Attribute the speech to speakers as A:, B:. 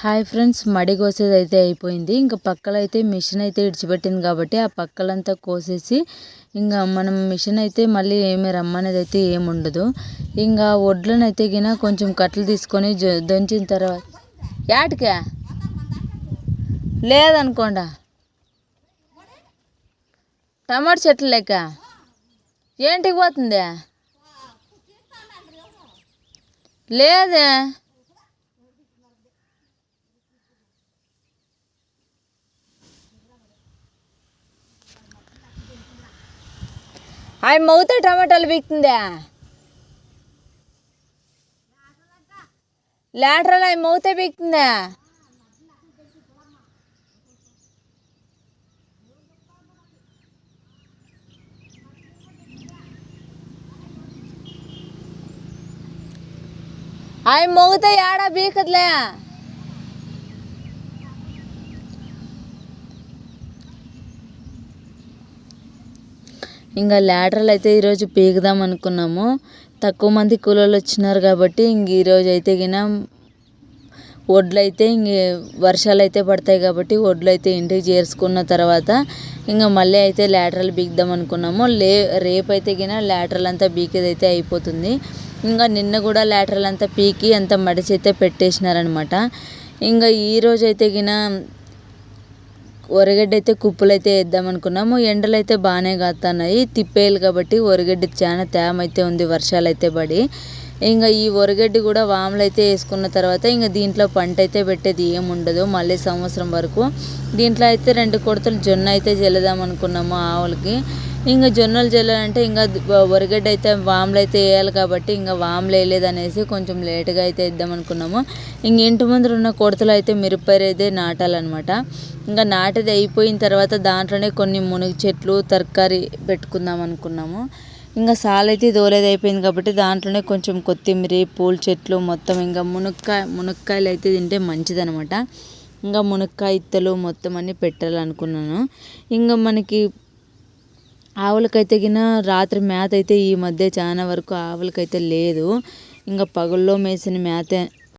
A: Hi friends మడి కోసేది అయితే అయిపోయింది. ఇంకా పక్కల అయితే మిషన్ అయితే ఇడిచిపెట్టింది కాబట్టి ఆ పక్కలంతా కోసేసి ఇంకా మనం మిషన్ అయితే మళ్ళీ ఏమి రమ్మనేది అయితే ఏముండదు. ఇంకా వడ్లను అయితే గిన కొంచెం కట్టలు తీసుకొని దొంచిన దంచిన తర్వాత యాటికా? లేదనుకోండా? టమాటా చెట్లు లెక్క? ఏంటికి పోతుంది? లేదే? అవి మౌత టమాటాలు పీకుతుందా లాటరల్ అవి మౌతే పీకుతుందా అవి మోగితే ఏడా బీకదులే ఇంకా లాటరల్ అయితే ఈరోజు పీకుదాం అనుకున్నాము. తక్కువ మంది కూలోళ్ళు వచ్చినారు కాబట్టి ఇంక ఈరోజు అయితే గిన వడ్లు అయితే ఇంక వర్షాలు అయితే పడతాయి కాబట్టి వడ్లు అయితే ఇంటికి చేర్చుకున్న తర్వాత ఇంకా మళ్ళీ అయితే లాటర్లు బీకుదాం అనుకున్నాము. లే రేపు అయితే గిన ల్యాటర్లు అంతా బీకేది అయితే అయిపోతుంది. ఇంకా నిన్న కూడా ల్యాటర్లు అంతా పీకి అంత మడిచి అయితే పెట్టేసినారనమాట. ఇంకా ఈరోజు అయితే గిన ఒరగడ్డ అయితే కుప్పలు అయితే వేద్దాం అనుకున్నాము ఎండలు అయితే బాగానే కాస్తున్నాయి తిప్పేయాలి కాబట్టి వరిగడ్డి చాలా తేమ అయితే ఉంది వర్షాలు అయితే పడి. ఇంకా ఈ వరగడ్డి కూడా వాములు అయితే వేసుకున్న తర్వాత ఇంకా దీంట్లో పంట అయితే పెట్టేది ఏముండదు మళ్ళీ సంవత్సరం వరకు. దీంట్లో అయితే రెండు కొడతలు జొన్న అయితే జల్లదాం అనుకున్నాము ఆవులకి. ఇంకా జొన్నలు జల్లాలంటే ఇంకా వరిగడ్డ అయితే వాములు అయితే వేయాలి కాబట్టి ఇంకా వాములు వేయలేదు అనేసి కొంచెం లేటుగా అయితే వేద్దాం అనుకున్నాము. ఇంక ఇంటి ముందర ఉన్న కొడతలు అయితే మిరపైరు అయితే నాటాలన్నమాట. ఇంకా నాటేది అయిపోయిన తర్వాత దాంట్లోనే కొన్ని మునుగు చెట్లు తరకారీ పెట్టుకుందాం అనుకున్నాము. ఇంకా సాలైతే దోలేది అయిపోయింది కాబట్టి దాంట్లోనే కొంచెం కొత్తిమీర పూల చెట్లు మొత్తం ఇంకా మునక్కాయ మునక్కాయలు అయితే తింటే మంచిదనమాట ఇంకా మునక్కాయ ఇత్తలు మొత్తం అన్నీ పెట్టాలనుకున్నాను. ఇంకా మనకి ఆవులకైతే గిన రాత్రి మేత అయితే ఈ మధ్య చాలా వరకు ఆవులకైతే లేదు. ఇంకా పగుల్లో మేసిన మేత